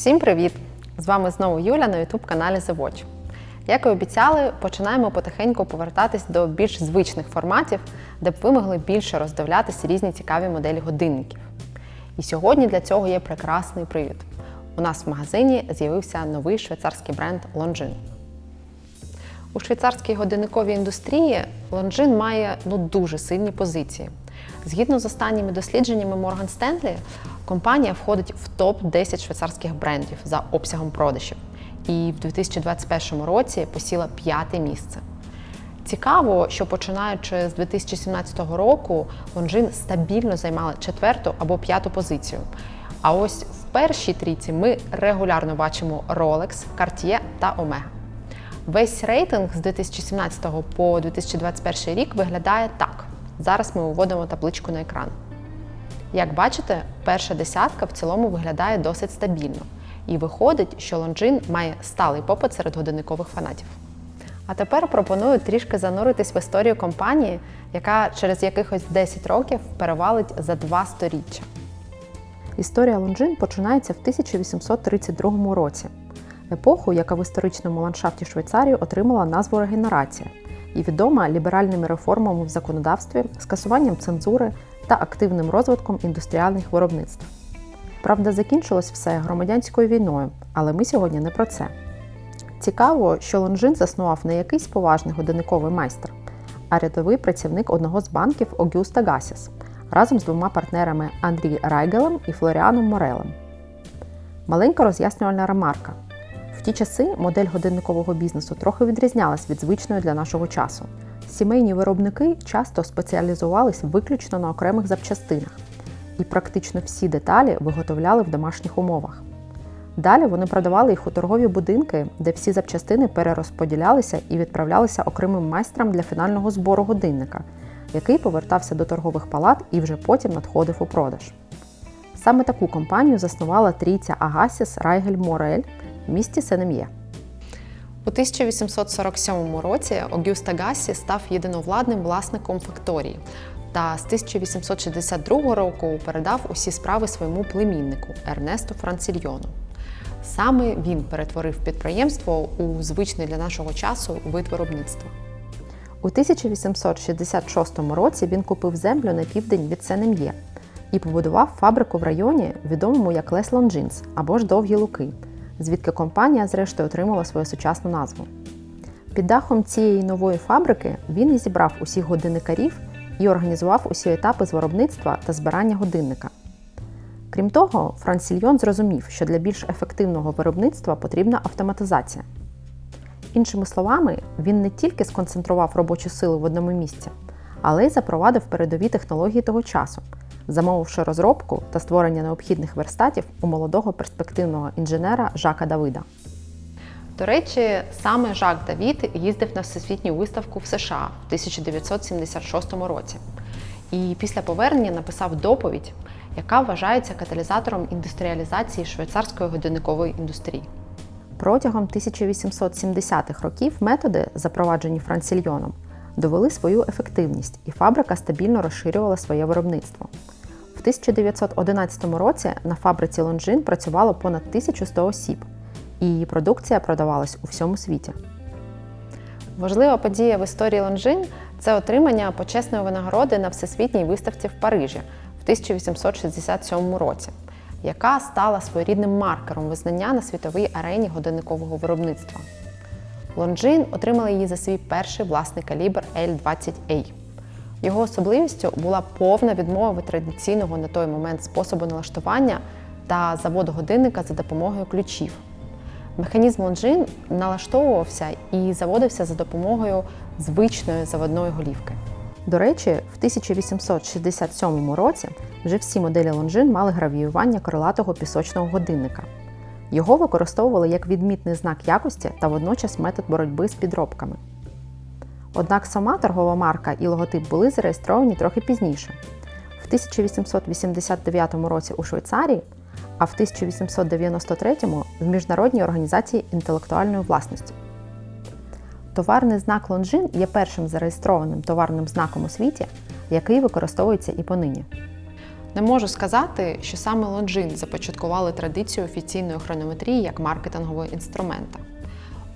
Всім привіт! З вами знову Юля на youtube каналі The Watch. Як і обіцяли, починаємо потихеньку повертатись до більш звичних форматів, де б ви могли більше роздивлятися різні цікаві моделі годинників. І сьогодні для цього є прекрасний привід. У нас в магазині з'явився новий швейцарський бренд Longines. У швейцарській годинниковій індустрії Longines має ну дуже сильні позиції. Згідно з останніми дослідженнями Morgan Stanley, компанія входить в топ-10 швейцарських брендів за обсягом продажів і в 2021 році посіла п'яте місце. Цікаво, що починаючи з 2017 року, Longines стабільно займали четверту або п'яту позицію. А ось в першій трійці ми регулярно бачимо Rolex, Cartier та Omega. Весь рейтинг з 2017 по 2021 рік виглядає так. Зараз ми виводимо табличку на екран. Як бачите, перша десятка в цілому виглядає досить стабільно. І виходить, що Longines має сталий попит серед годинникових фанатів. А тепер пропоную трішки зануритись в історію компанії, яка через якихось 10 років перевалить за два сторіччя. Історія Longines починається в 1832 році, епоху, яка в історичному ландшафті Швейцарії отримала назву регенерація і відома ліберальними реформами в законодавстві, скасуванням цензури та активним розвитком індустріальних виробництв. Правда, закінчилось все громадянською війною, але ми сьогодні не про це. Цікаво, що Лонжин заснував не якийсь поважний годинниковий майстер, а рядовий працівник одного з банків Огюста Гасіс разом з двома партнерами Андрій Райгелем і Флоріаном Морелем. Маленька роз'яснювальна ремарка. В ті часи модель годинникового бізнесу трохи відрізнялась від звичної для нашого часу. Сімейні виробники часто спеціалізувались виключно на окремих запчастинах, і практично всі деталі виготовляли в домашніх умовах. Далі вони продавали їх у торгові будинки, де всі запчастини перерозподілялися і відправлялися окремим майстрам для фінального збору годинника, який повертався до торгових палат і вже потім надходив у продаж. Саме таку компанію заснувала трійця Агасіс Райгель Морель в місті Сенем'є. У 1847 році Огюста Гасі став єдиновладним власником факторії та з 1862 року передав усі справи своєму племіннику Ернесту Францільйону. Саме він перетворив підприємство у звичний для нашого часу вид виробництва. У 1866 році він купив землю на південь від Сенем'є і побудував фабрику в районі, відомому як Лес Лонджинс або ж Довгі Луки, звідки компанія зрештою отримала свою сучасну назву. Під дахом цієї нової фабрики він і зібрав усіх годинникарів і організував усі етапи з виробництва та збирання годинника. Крім того, Франсільйон зрозумів, що для більш ефективного виробництва потрібна автоматизація. Іншими словами, він не тільки сконцентрував робочу силу в одному місці, але й запровадив передові технології того часу, замовивши розробку та створення необхідних верстатів у молодого перспективного інженера Жака Давида. До речі, саме Жак Давід їздив на всесвітню виставку в США в 1976 році. І після повернення написав доповідь, яка вважається каталізатором індустріалізації швейцарської годинникової індустрії. Протягом 1870-х років методи, запроваджені Франсільйоном, довели свою ефективність, і фабрика стабільно розширювала своє виробництво. В 1911 році на фабриці Лонжин працювало понад 1100 осіб, і її продукція продавалась у всьому світі. Важлива подія в історії Лонжин це отримання почесної винагороди на всесвітній виставці в Парижі в 1867 році, яка стала своєрідним маркером визнання на світовій арені годинникового виробництва. Лонжин отримали її за свій перший власний калібр L20A. Його особливістю була повна відмова від традиційного на той момент способу налаштування та заводу годинника за допомогою ключів. Механізм Лонжин налаштовувався і заводився за допомогою звичної заводної голівки. До речі, в 1867 році вже всі моделі Лонжин мали гравіювання крилатого пісочного годинника. Його використовували як відмітний знак якості та водночас метод боротьби з підробками. Однак сама торгова марка і логотип були зареєстровані трохи пізніше, в 1889 році у Швейцарії, а в 1893 в Міжнародній організації інтелектуальної власності. Товарний знак Лонжин є першим зареєстрованим товарним знаком у світі, який використовується і понині. Не можу сказати, що саме Longines започаткували традицію офіційної хронометрії як маркетингового інструмента.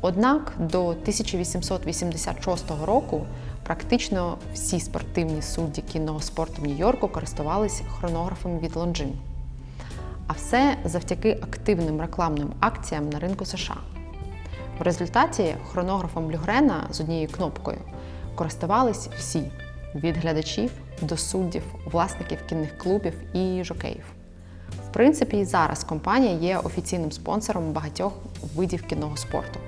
Однак до 1886 року практично всі спортивні судді кінного спорту в Нью-Йорку користувалися хронографами від Longines. А все завдяки активним рекламним акціям на ринку США. В результаті хронографом Люгрена з однією кнопкою користувались всі від глядачів до суддів, власників кінних клубів і жокеїв. В принципі, і зараз компанія є офіційним спонсором багатьох видів кінного спорту.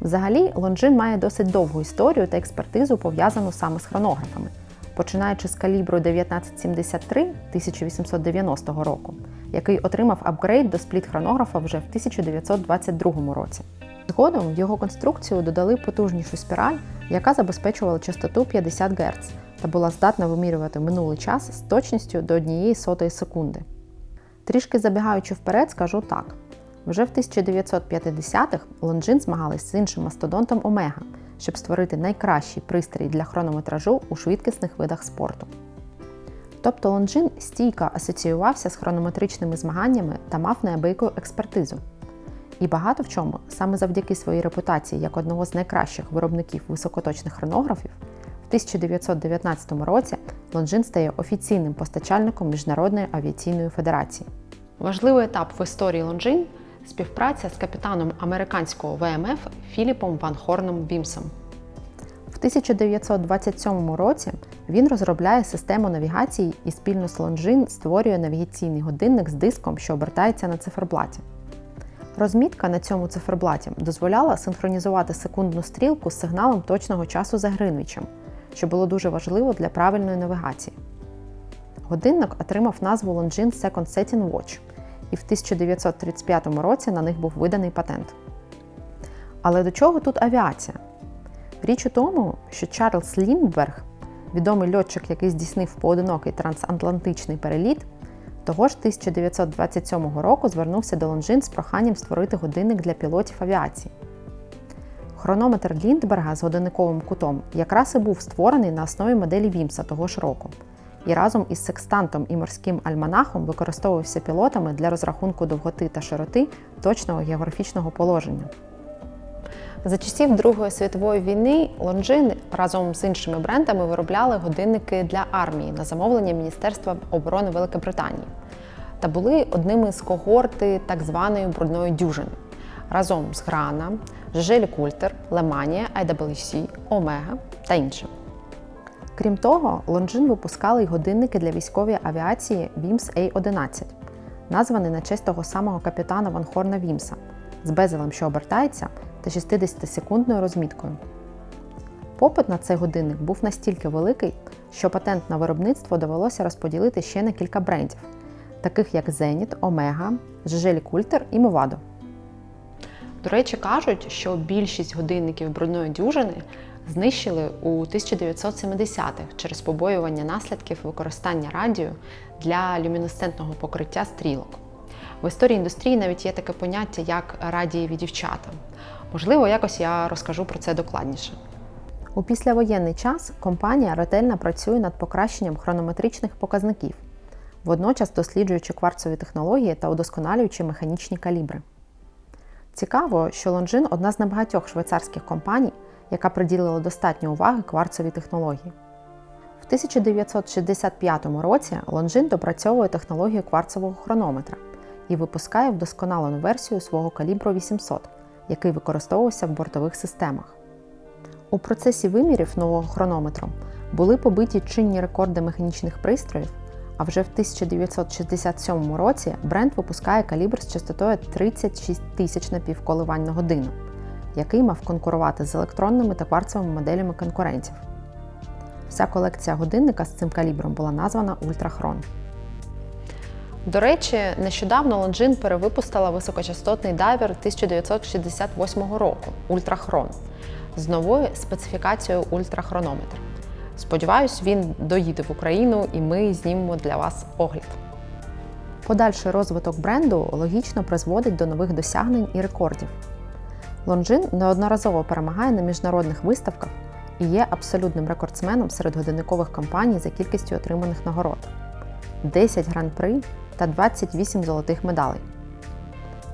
Взагалі, Лонжин має досить довгу історію та експертизу, пов'язану саме з хронографами, починаючи з калібру 1973 1890 року, який отримав апгрейд до спліт-хронографа вже в 1922 році. Згодом в його конструкцію додали потужнішу спіраль, яка забезпечувала частоту 50 Гц та була здатна вимірювати минулий час з точністю до однієї сотої секунди. Трішки забігаючи вперед, скажу так: вже в 1950-х Лонжин змагались з іншим мастодонтом Омега, щоб створити найкращий пристрій для хронометражу у швидкісних видах спорту. Тобто Лонжин стійко асоціювався з хронометричними змаганнями та мав неабияку експертизу. І багато в чому, саме завдяки своїй репутації як одного з найкращих виробників високоточних хронографів, в 1919 році Лонжин стає офіційним постачальником Міжнародної авіаційної федерації. Важливий етап в історії Лонжин співпраця з капітаном американського ВМФ Філіпом Ван Хорном Вімсом. В 1927 році він розробляє систему навігації і спільно з Лонжин створює навігаційний годинник з диском, що обертається на циферблаті. Розмітка на цьому циферблаті дозволяла синхронізувати секундну стрілку з сигналом точного часу за Гринвічем, що було дуже важливо для правильної навігації. Годинник отримав назву Longines Second Setting Watch, і в 1935 році на них був виданий патент. Але до чого тут авіація? Річ у тому, що Чарльз Ліндберг, відомий льотчик, який здійснив поодинокий трансатлантичний переліт, того ж 1927 року звернувся до Лонжин з проханням створити годинник для пілотів авіації. Хронометр Ліндберга з годинниковим кутом якраз і був створений на основі моделі Вімса того ж року, і разом із секстантом і морським альманахом використовувався пілотами для розрахунку довготи та широти точного географічного положення. За часів Другої світової війни Лонжин разом з іншими брендами виробляли годинники для армії на замовлення Міністерства оборони Великобританії та були одними з когорти так званої брудної дюжини разом з Грана, Жежелі Культер, Леманія, IWC, Омега та іншими. Крім того, Лонжин випускали й годинники для військової авіації Вімс A11, названий на честь того самого капітана Ван Хорна Вімса, з безелем, що обертається, та 60-секундною розміткою. Попит на цей годинник був настільки великий, що патент на виробництво довелося розподілити ще на кілька брендів, таких як Zenit, Omega, Жежелі Культер і Movado. До речі, кажуть, що більшість годинників брудної дюжини знищили у 1970-х через побоювання наслідків використання радіо для люмінесцентного покриття стрілок. В історії індустрії навіть є таке поняття, як радієві дівчата. Можливо, якось я розкажу про це докладніше. У післявоєнний час компанія ретельно працює над покращенням хронометричних показників, водночас досліджуючи кварцові технології та удосконалюючи механічні калібри. Цікаво, що Longines – одна з небагатьох швейцарських компаній, яка приділила достатньо уваги кварцовій технології. В 1965 році Longines допрацьовує технологію кварцового хронометра і випускає вдосконалену версію свого калібру 800, який використовувався в бортових системах. У процесі вимірів нового хронометру були побиті чинні рекорди механічних пристроїв, а вже в 1967 році бренд випускає калібр з частотою 36 тисяч напівколивань на годину, який мав конкурувати з електронними та кварцевими моделями конкурентів. Вся колекція годинника з цим калібром була названа Ультрахрон. До речі, нещодавно Longines перевипустила високочастотний дайвер 1968 року Ультрахрон з новою специфікацією ультрахронометр. Сподіваюсь, він доїде в Україну і ми знімемо для вас огляд. Подальший розвиток бренду логічно призводить до нових досягнень і рекордів. Longines неодноразово перемагає на міжнародних виставках і є абсолютним рекордсменом серед годинникових компаній за кількістю отриманих нагород. 10 гран-при та 28 золотих медалей.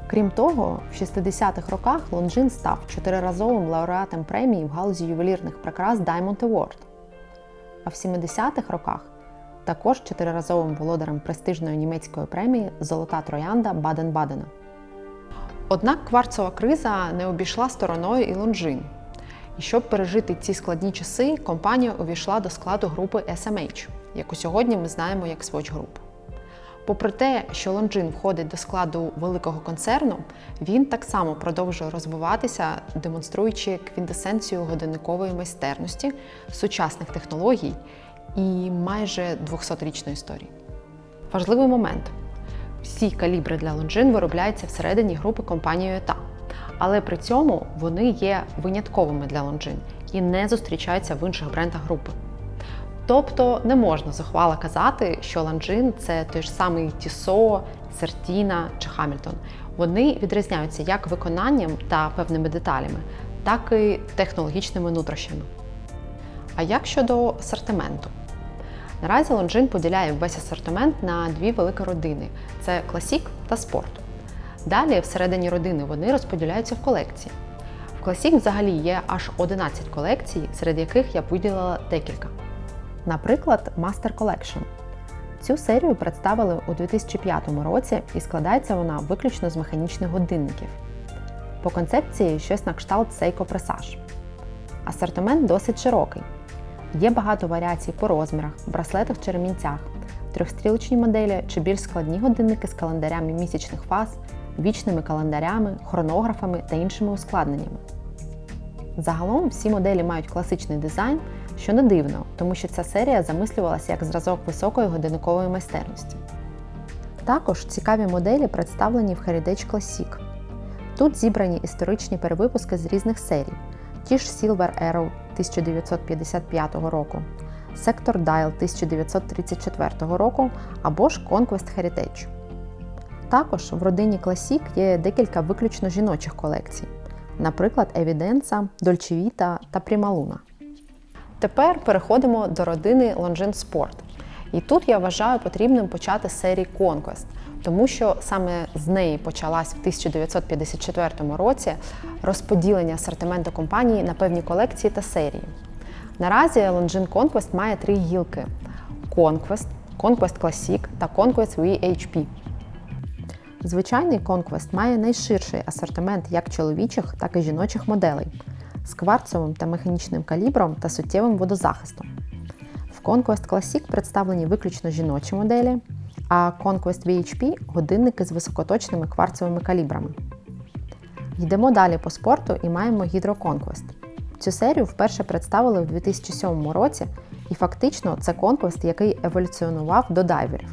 Крім того, в 60-х роках Лонжин став чотириразовим лауреатом премії в галузі ювелірних прикрас Diamond Award. А в 70-х роках також чотириразовим володарем престижної німецької премії Золота троянда Баден-Бадена. Однак кварцова криза не обійшла стороною і Лонжин. І щоб пережити ці складні часи, компанія увійшла до складу групи SMH, яку сьогодні ми знаємо як Swatch Group. Попри те, що Лонжин входить до складу великого концерну, він так само продовжує розвиватися, демонструючи квінтесенцію годинникової майстерності, сучасних технологій і майже 200-річної історії. Важливий момент: всі калібри для Лонжин виробляються всередині групи компанією ETA, але при цьому вони є винятковими для Лонжин і не зустрічаються в інших брендах групи. Тобто не можна зухвало казати, що Ланжин це той ж самий Тісо, Сертіна чи Хамільтон. Вони відрізняються як виконанням та певними деталями, так і технологічними нутрощами. А як щодо асортименту? Наразі Лонжин поділяє весь асортимент на дві великі родини: це класік та спорт. Далі, всередині родини, вони розподіляються в колекції. В класік взагалі є аж 11 колекцій, серед яких я виділила декілька. Наприклад, Master Collection. Цю серію представили у 2005 році і складається вона виключно з механічних годинників. По концепції щось на кшталт Seiko Presage. Асортимент досить широкий. Є багато варіацій по розмірах, браслетах чи ремінцях, трьохстрілочні моделі чи більш складні годинники з календарями місячних фаз, вічними календарями, хронографами та іншими ускладненнями. Загалом всі моделі мають класичний дизайн, що не дивно, тому що ця серія замислювалася як зразок високої годинникової майстерності. Також цікаві моделі представлені в Heritage Classic. Тут зібрані історичні перевипуски з різних серій, ті ж Silver Arrow 1955 року, Sector Dial 1934 року або ж Conquest Heritage. Також в родині Classic є декілька виключно жіночих колекцій, наприклад, Evidenza, Dolce Vita та Prima Luna. Тепер переходимо до родини Longines Sport. І тут я вважаю потрібним почати з серії Conquest, тому що саме з неї почалась в 1954 році розподілення асортименту компанії на певні колекції та серії. Наразі Longines Conquest має три гілки: Conquest, Conquest Classic та Conquest VHP. Звичайний Conquest має найширший асортимент як чоловічих, так і жіночих моделей з кварцовим та механічним калібром та суттєвим водозахистом. В Conquest Classic представлені виключно жіночі моделі, а Conquest VHP годинники з високоточними кварцевими калібрами. Йдемо далі по спорту і маємо Hydro Conquest. Цю серію вперше представили в 2007 році, і фактично це Conquest, який еволюціонував до дайверів.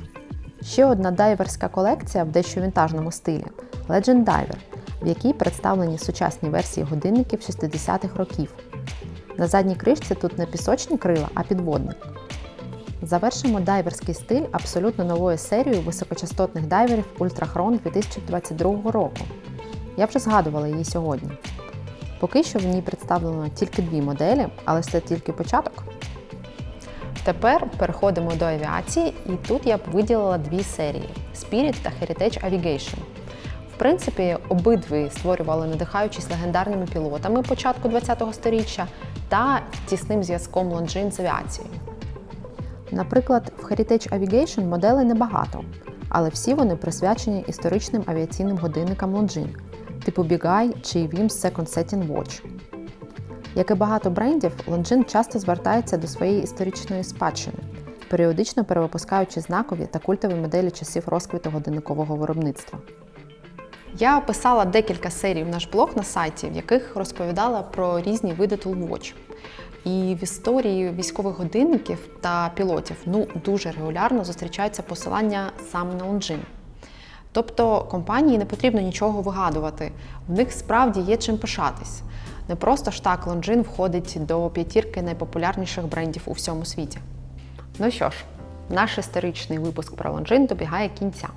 Ще одна дайверська колекція в дещо вінтажному стилі Legend Diver, в якій представлені сучасні версії годинників 60-х років. На задній кришці тут не пісочні крила, а підводник. Завершимо дайверський стиль абсолютно новою серією високочастотних дайверів Ultrachron 2022 року. Я вже згадувала її сьогодні. Поки що в ній представлено тільки дві моделі, але це тільки початок. Тепер переходимо до авіації, і тут я б виділила дві серії Spirit та Heritage Aviation. В принципі, обидві створювали, надихаючись легендарними пілотами початку ХХ століття та тісним зв'язком Longines з авіацією. Наприклад, в Heritage Aviation моделей небагато, але всі вони присвячені історичним авіаційним годинникам Longines, типу Big чи Wims Second Setting Watch. Як і багато брендів, Longines часто звертається до своєї історичної спадщини, періодично перевипускаючи знакові та культові моделі часів розквіту годинникового виробництва. Я описала декілька серій в наш блог на сайті, в яких розповідала про різні види Toolwatch. І в історії військових годинників та пілотів ну дуже регулярно зустрічаються посилання саме на Longines. Тобто компанії не потрібно нічого вигадувати, в них справді є чим пишатись. Не просто ж так Longines входить до п'ятірки найпопулярніших брендів у всьому світі. Ну що ж, наш історичний випуск про Longines добігає кінця.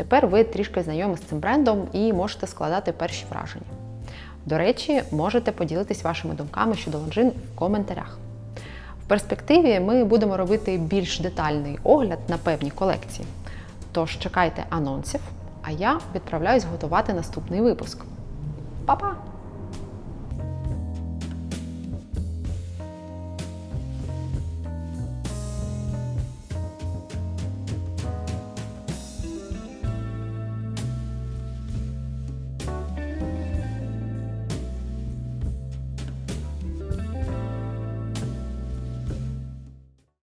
Тепер ви трішки знайомі з цим брендом і можете складати перші враження. До речі, можете поділитись вашими думками щодо лонжин в коментарях. В перспективі ми будемо робити більш детальний огляд на певні колекції. Тож чекайте анонсів, а я відправляюсь готувати наступний випуск. Па-па!